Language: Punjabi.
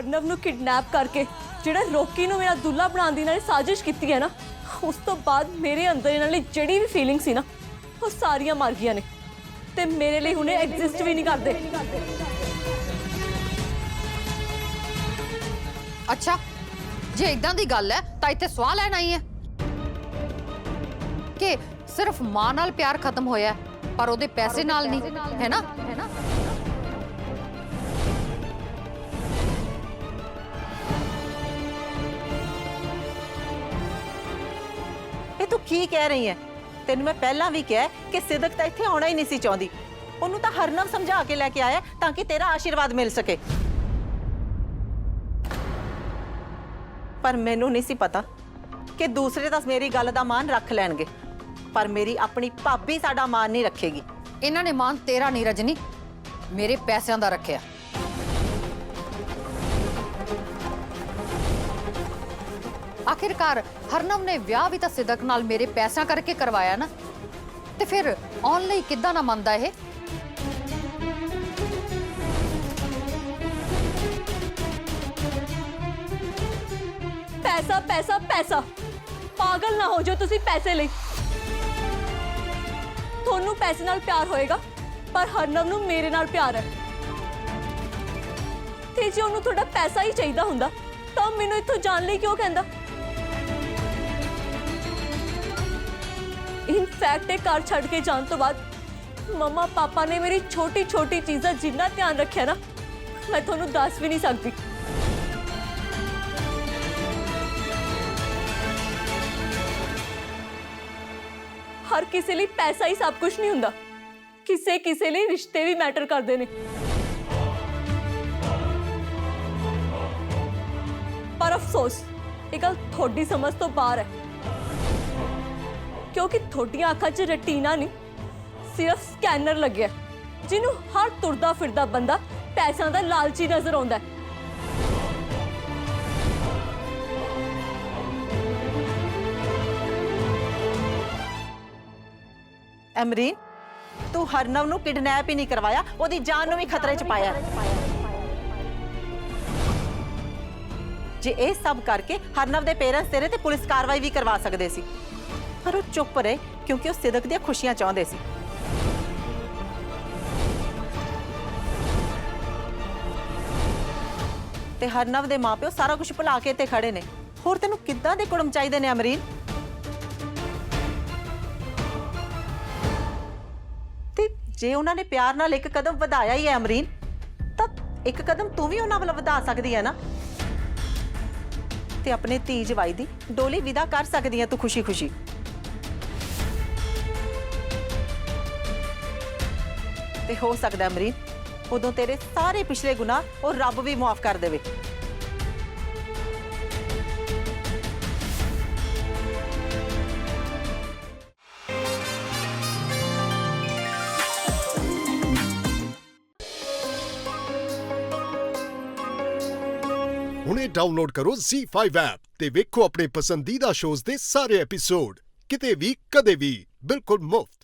ਹਰਨਵ ਨੂੰ ਕਿਡਨੈਪ ਕਰਕੇ, ਜਿਹੜਾ ਰੋਕੀ ਨੂੰ ਮੇਰਾ ਦੁੱਲਾ ਬਣਾਉਣ ਦੀ ਇਹਨਾਂ ਸਾਜ਼ਿਸ਼ ਕੀਤੀ ਹੈ ਨਾ, ਉਸ ਤੋਂ ਬਾਅਦ ਮੇਰੇ ਅੰਦਰ ਇਹਨਾਂ ਲਈ ਜਿਹੜੀ ਵੀ ਫੀਲਿੰਗ ਸੀ ਨਾ, ਉਹ ਸਾਰੀਆਂ ਮਰ ਗਈਆਂ ਨੇ। ਤੇ ਮੇਰੇ ਲਈ ਹੁਣੇ ਐਗਜ਼ਿਸਟ ਵੀ ਨਹੀਂ ਕਰਦੇ। ਅੱਛਾ, ਜੇ ਇਦਾਂ ਦੀ ਗੱਲ ਹੈ, ਤਾਂ ਇੱਥੇ ਸਵਾਲ ਲੈਣ ਆਈ ਹੈ। ਕਿ ਸਿਰਫ ਮਾਂ ਨਾਲ ਪਿਆਰ ਖਤਮ ਹੋਇਆ ਪਰ ਉਹਦੇ ਪੈਸੇ ਨਾਲ ਨਹੀਂ, ਹੈ ਨਾ? ਇਹ ਤੂੰ ਕੀ ਕਹਿ ਰਹੀ ਹੈ ਤੈਨੂੰ ਮੈਂ ਪਹਿਲਾਂ ਵੀ ਕਿਹਾ ਹੈ ਕਿ ਸਿਦਕ ਤਾਂ ਇੱਥੇ ਆਉਣਾ ਹੀ ਨਹੀਂ ਸੀ ਚਾਹੁੰਦੀ। ਉਹਨੂੰ ਤਾਂ ਹਰਨਮ ਸਮਝਾ ਕੇ ਲੈ ਕੇ ਆਇਆ ਤਾਂ ਕਿ ਤੇਰਾ ਆਸ਼ੀਰਵਾਦ ਮਿਲ ਸਕੇ। ਪਰ ਮੈਨੂੰ ਨਹੀਂ ਸੀ ਪਤਾ ਕਿ ਦੂਸਰੇ ਤਾਂ ਮੇਰੀ ਗੱਲ ਦਾ ਮਾਨ ਰੱਖ ਲੈਣਗੇ। ਪਰ ਮੇਰੀ ਆਪਣੀ ਭਾਬੀ ਸਾਡਾ ਮਾਨ ਨਹੀਂ ਰੱਖੇਗੀ। ਇਹਨਾਂ ਨੇ ਮਾਨ ਤੇਰਾ ਨਹੀਂ ਰਜਨੀ, ਮੇਰੇ ਪੈਸਿਆਂ ਦਾ ਰੱਖਿਆ। ਆਖਿਰਕਾਰ ਹਰਨਮ ਨੇ ਵਿਆਹ ਵੀ ਤਾਂ ਸਿਦਕ ਨਾਲ ਮੇਰੇ ਪੈਸਿਆਂ ਕਰਕੇ ਕਰਵਾਇਆ ਨਾ। ਤੇ ਫਿਰ ਆਉਣ ਲਈ ਕਿੱਦਾਂ ਨਾ ਮੰਨਦਾ ਇਹ? ਪੈਸਾ ਪੈਸਾ ਪੈਸਾ। ਪਾਗਲ ਨਾ ਹੋ ਜਾਓ ਤੁਸੀਂ ਪੈਸੇ ਲਈ। ਤੁਹਾਨੂੰ ਪੈਸੇ ਨਾਲ ਪਿਆਰ ਹੋਏਗਾ, ਪਰ ਹਰਨਵ ਨੂੰ ਮੇਰੇ ਨਾਲ ਪਿਆਰ ਹੈ। ਤੇ ਜੇ ਉਹਨੂੰ ਤੁਹਾਡਾ ਪੈਸਾ ਹੀ ਚਾਹੀਦਾ ਹੁੰਦਾ, ਤਾਂ ਉਹ ਮੈਨੂੰ ਇੱਥੋਂ ਜਾਣ ਲਈ ਕਿਉਂ ਕਹਿੰਦਾ? ਇਨ ਫੈਕਟ ਇਹ ਘਰ ਛੱਡ ਕੇ ਜਾਣ ਤੋਂ ਬਾਅਦ ਮਮਾ ਪਾਪਾ ਨੇ ਮੇਰੀ ਛੋਟੀ ਛੋਟੀ ਚੀਜ਼ਾਂ ਜਿੰਨਾ ਧਿਆਨ ਰੱਖਿਆ ਨਾ ਮੈਂ ਤੁਹਾਨੂੰ ਦੱਸ ਵੀ ਨਹੀਂ ਸਕਦੀ ਹਰ ਕਿਸੇ ਲਈ ਪੈਸਾ ਹੀ ਸਭ ਕੁਝ ਨਹੀਂ ਹੁੰਦਾ ਕਿਸੇ ਕਿਸੇ ਲਈ ਰਿਸ਼ਤੇ ਵੀ ਮੈਟਰ ਕਰਦੇ ਨੇ ਪਰ ਅਫਸੋਸ ਇਹ ਗੱਲ ਤੁਹਾਡੀ ਸਮਝ ਤੋਂ ਬਾਹਰ ਹੈ ਕਿਉਂਕਿ ਤੁਹਾਡੀਆਂ ਅੱਖਾਂ 'ਚ ਰਟੀਨਾ ਨਹੀਂ, ਸਿਰਫ ਸਕੈਨਰ ਲੱਗਿਆ ਜਿਹਨੂੰ ਹਰ ਤੁਰਦਾ ਫਿਰਦਾ ਬੰਦਾ ਪੈਸਿਆਂ ਦਾ ਲਾਲਚੀ ਨਜ਼ਰ ਆਉਂਦਾ ਹੈ। ਅਮਰੀਨ ਤੂੰ ਹਰਨਵ ਨੂੰ ਕਿਡਨੈਪ ਹੀ ਨਹੀਂ ਕਰਵਾਇਆ, ਉਹਦੀ ਜਾਨ ਨੂੰ ਵੀ ਖਤਰੇ 'ਚ ਪਾਇਆ। ਜੇ ਇਹ ਸਭ ਕਰਕੇ ਹਰਨਵ ਦੇ ਪੇਰੈਂਟਸ ਤੇਰੇ ਤੇ ਪੁਲਿਸ ਕਾਰਵਾਈ ਵੀ ਕਰਵਾ ਸਕਦੇ ਸੀ। ਪਰ ਉਹ ਚੁੱਪ ਰਹੇ ਕਿਉਂਕਿ ਉਹ ਸਿਦਕ ਦੀਆਂ ਖੁਸ਼ੀਆਂ ਚਾਹੁੰਦੇ ਸੀ। ਤੇ ਹਰਨਵ ਦੇ ਮਾਪਿਓ ਸਾਰਾ ਕੁਝ ਭੁਲਾ ਕੇ ਤੇ ਖੜੇ ਨੇ। ਹੋਰ ਤੈਨੂੰ ਕਿੱਦਾਂ ਦੇ ਕੁੜਮ ਚਾਹੀਦੇ ਨੇ ਅਮਰੀਨ? ਤੇ ਜੇ ਉਹਨਾਂ ਨੇ ਪਿਆਰ ਨਾਲ ਇੱਕ ਕਦਮ ਵਧਾਇਆ ਹੀ ਹੈ ਅਮਰੀਨ, ਤਾਂ ਇੱਕ ਕਦਮ ਤੂੰ ਵੀ ਉਹਨਾਂ ਵੱਲ ਵਧਾ ਸਕਦੀ ਹੈ ਨਾ? ਤੇ ਆਪਣੇ ਧੀ ਜਵਾਈ ਦੀ ਡੋਲੀ ਵਿਦਾ ਕਰ ਸਕਦੀ ਹੈ ਤੂੰ ਖੁਸ਼ੀ-ਖੁਸ਼ੀ। ਤੇ ਹੋ ਸਕਦਾ ਅਮਰੀਨ, ਉਦੋਂ ਤੇਰੇ ਸਾਰੇ ਪਿਛਲੇ ਗੁਨਾਹ ਉਹ ਰੱਬ ਵੀ ਮਾਫ ਕਰ ਦੇਵੇ। ਹੁਣੇ ਡਾਊਨਲੋਡ ਕਰੋ Z5 ਐਪ ਤੇ ਵੇਖੋ ਆਪਣੇ ਪਸੰਦੀਦਾ ਸ਼ੋਜ਼ ਦੇ ਸਾਰੇ ਐਪੀਸੋਡ ਕਿਤੇ ਵੀ, ਕਦੇ ਵੀ, ਬਿਲਕੁਲ ਮੁਫਤ।